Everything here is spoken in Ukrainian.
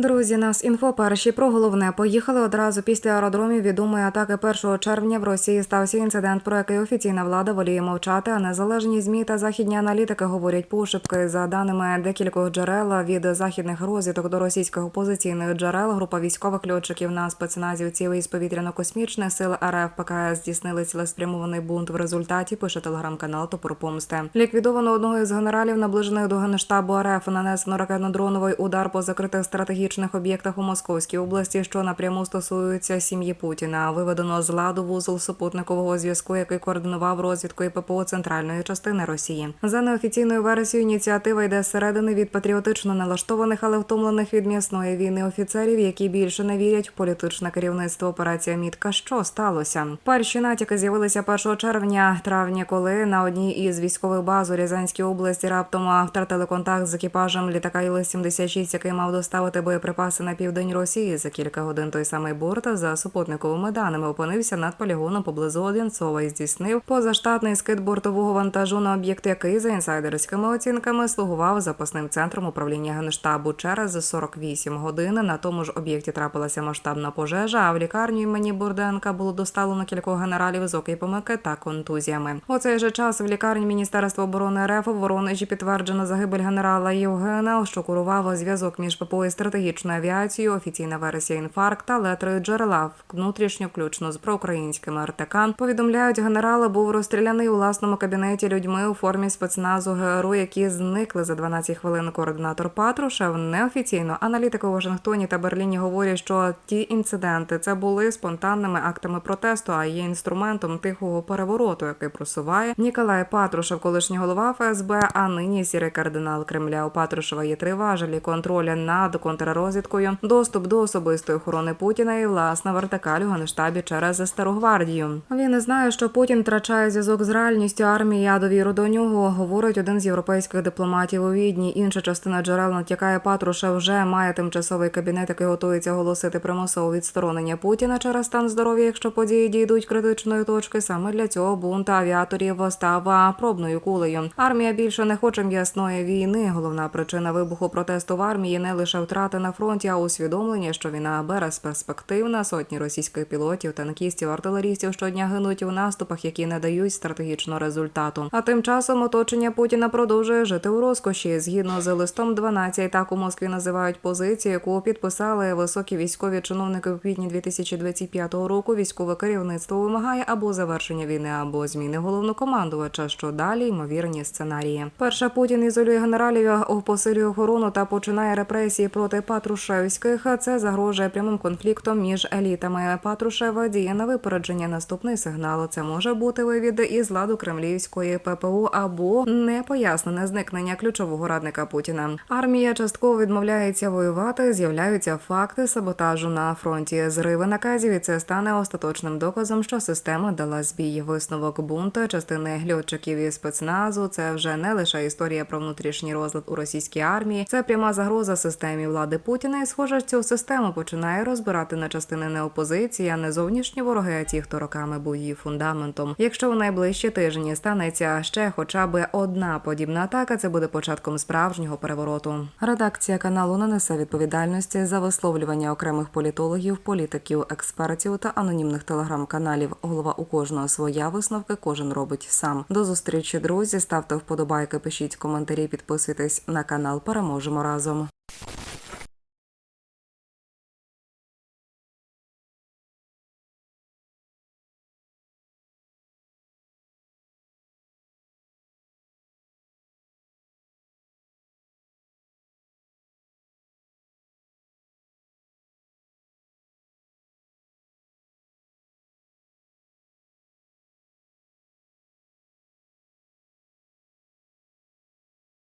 Друзі, нас інфо перші про головне. Поїхали одразу після аеродромів відомої атаки 1 червня в Росії стався інцидент, про який офіційна влада воліє мовчати. А незалежні змі та західні аналітики говорять пошепки. За даними декількох джерел від західних розвідок до російських опозиційних джерел, група військових льотчиків на спецназівців із повітряно-космічних сил РФ ПКС здійснили цілеспрямований бунт. В результаті пише телеграм-канал Топор Помсти. Ліквідовано одного із генералів, наближених до генштабу РФ. Нанесено ракетно-дроновий удар по закритих стратегічних об'єктах у Московській області, що напряму стосуються сім'ї Путіна. Виведено з ладу вузол супутникового зв'язку, який координував розвідку і ППО центральної частини Росії. За неофіційною версією, ініціатива йде зсередини від патріотично налаштованих, але втомлених від м'ясної війни офіцерів, які більше не вірять в політичне керівництво. Операція Мітка. Що сталося? Перші натяки з'явилися 1 червня, травня, коли на одній із військових баз у Рязанській області раптом втратили контакт з екіпажем літака Іл-76, який мав доставити боєприпаси на південь Росії. За кілька годин той самий борт за супутниковими даними опинився над полігоном поблизу Одинцова і здійснив позаштатний скид бортового вантажу на об'єкт, який за інсайдерськими оцінками слугував запасним центром управління генштабу. Через 48 годин на тому ж об'єкті трапилася масштабна пожежа. А в лікарню імені Бурденка було доставлено кількох генералів з окипомики та контузіями. У цей же час в лікарні Міністерства оборони РФ в Воронежі підтверджено загибель генерала Євгена, що курував зв'язок між ППО і стратегічною авіацією. Офіційна версія інфаркта, але три джерела внутрішньо, включно з проукраїнськими РТК, повідомляють, генерал був розстріляний у власному кабінеті людьми у формі спецназу ГРУ, які зникли за 12 хвилин. Координатор Патрушев неофіційно аналітики у Вашингтоні та Берліні говорять, що ті інциденти це були спонтанними актами протесту, а є інструментом тихого перевороту, який просуває Ніколай Патрушев, колишній голова ФСБ, а нині сірий кардинал Кремля. У Патрушева є три важелі контролю над контррозвідкою, доступ до особистої охорони Путіна і власна вертикаль у генштабі через Старогвардію. Він не знає, що Путін втрачає зв'язок з реальністю армії. А довіру до нього говорить один з європейських дипломатів у відні. Інша частина джерел натякає Патрушев вже має тимчасовий кабінет, який готується оголосити примусове відсторонення Путіна через стан здоров'я, якщо події дійдуть критичної точки. Саме для цього бунт авіаторів став пробною кулею. Армія більше не хоче м'ясної війни. Головна причина вибуху протесту в армії не лише втрати на фронті, а усвідомлення, що війна безперспективна. Сотні російських пілотів, танкістів, артилерістів щодня гинуть у наступах, які не дають стратегічного результату. А тим часом оточення Путіна продовжує жити у розкоші. Згідно з листом 12, так у Москві називають позицію, яку підписали високі військові чиновники в квітні 2025 року. Військове керівництво вимагає або завершення війни, або зміни головнокомандувача. Що далі ймовірні сценарії. Перша Путін ізолює генералів, посилює охорону та починає репресії проти Патрушевських. Це загрожує прямим конфліктом між елітами. Патрушева діє на випередження. Наступний сигнал це може бути вивід із ладу кремлівської ППУ або непояснене зникнення ключового радника Путіна. Армія частково відмовляється воювати. З'являються факти саботажу на фронті. Зриви наказів і це стане остаточним доказом, що система дала збій. Висновок бунту частини льотчиків і спецназу. Це вже не лише історія про внутрішній розлад у російській армії. Це пряма загроза системі влади Путіна. І схоже, цю систему починає розбирати на частини не опозиція, не зовнішні вороги, а ті, хто роками був її фундаментом. Якщо в найближчі тижні станеться ще хоча б одна подібна атака, це буде початком справжнього перевороту. Редакція каналу не несе відповідальності за висловлювання окремих політологів, політиків, експертів та анонімних телеграм-каналів. Голова у кожного своя висновки, кожен робить сам. До зустрічі, друзі. Ставте вподобайки, пишіть коментарі, підписуйтесь на канал. Переможемо разом.